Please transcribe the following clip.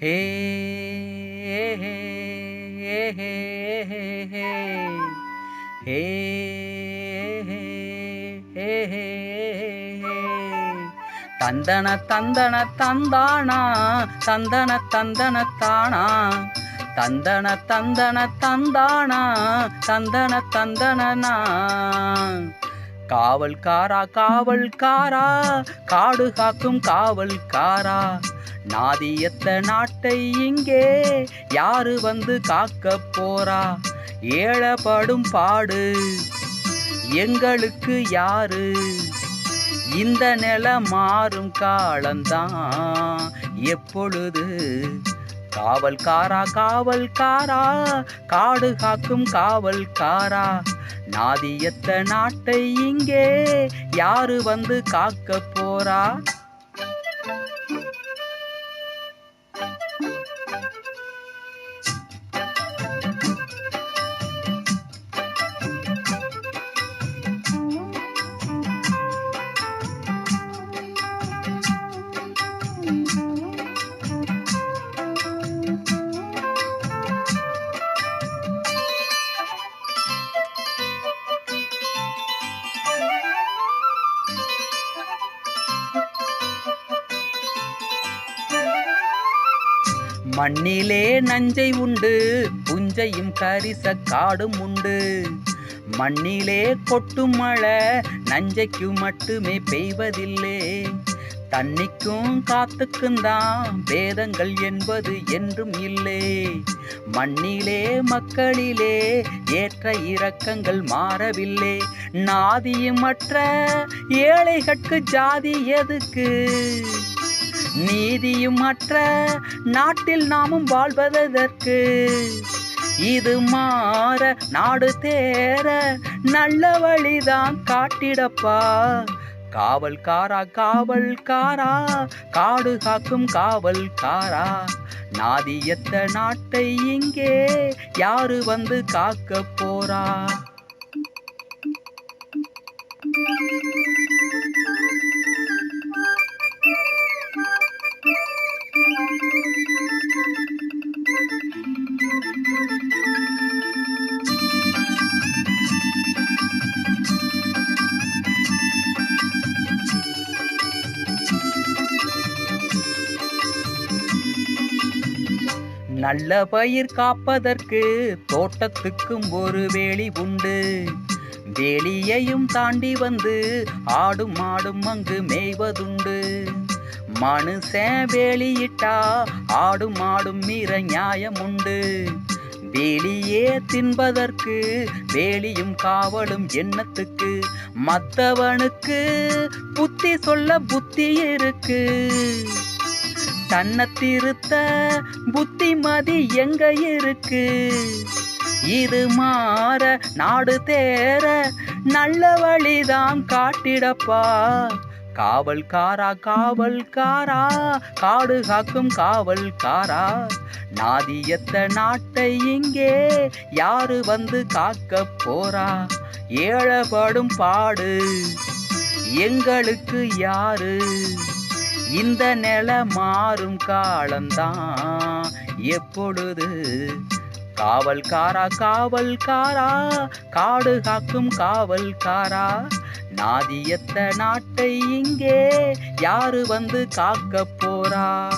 ஹே ஹே தந்தன தந்தன தந்தானா தந்தன தந்தன தானா தந்தன தந்தன தந்தானா தந்தன தந்தனா காவல்காரா காவல்காரா காடு காக்கும் காவல்காரா நாதியத்த நாட்டை இங்கே? யாரு வந்து காக்க போறா? ஏழப்படும் பாடு. எங்களுக்கு யாரு? இந்த நில மாறும் காலம்தான். எப்பொழுது? காவல்காரா காவல்காரா. காடு காக்கும் காவல்காரா. நாதியத்த நாட்டை இங்கே? யாரு வந்து காக்க போறா? மண்ணிலே நஞ்சை உண்டு புஞ்சையும் கரிச காடும் உண்டு. மண்ணிலே கொட்டும் மழை நஞ்சைக்கு மட்டுமே பெய்வதில்லை. தண்ணிக்கும் காத்துக்கும் தான் பேதங்கள் என்பது என்றும் இல்லை. மண்ணிலே மக்களிலே ஏற்ற இரக்கங்கள் மாறவில்லை. நாதியுமற்ற ஏழைகட்கு ஜாதி எதுக்கு? நீதியும் மற்ற நாட்டில் நாமும் வாழ்வதற்கு. இது மாற நாடு தேர நல்ல வழிதான் காட்டிடப்பா. காவல்காரா காவல்காரா காடு காக்கும் காவல்காரா நாதியத்த நாட்டை இங்கே யாரு வந்து காக்க போறா? நல்ல பயிர் காப்பதற்கு தோட்டத்துக்கும் ஒரு வேலி உண்டு. வேலியையும் தாண்டி வந்து ஆடும் மாடும் அங்கு மேய்வதுண்டு. மனுஷன் வேலியிட்டா ஆடும் மாடும் மீற நியாயம் உண்டு. வேலியே தின்பதற்கு வேலியும் காவலும் எண்ணத்துக்கு மத்தவனுக்கு புத்தி சொல்ல புத்தி இருக்கு. தன்னை திருத்த புத்திமதி எங்க இருக்கு? இது மாற நாடு தேர நல்ல வழிதான் காட்டிடப்பா. காவல்காரா காவல்காரா காடு காக்கும் காவல்காரா நாதியத்த நாட்டை இங்கே யாரு வந்து காக்க போறா? ஏழப்படும் பாடு எங்களுக்கு யாரு? இந்த நில மாறும் காலம்தான். எப்பொழுது? காவல்காரா காவல்காரா காடு காக்கும் காவல்காரா. நாதியத்த நாட்டை இங்கே யாரு வந்து காக்க போறா?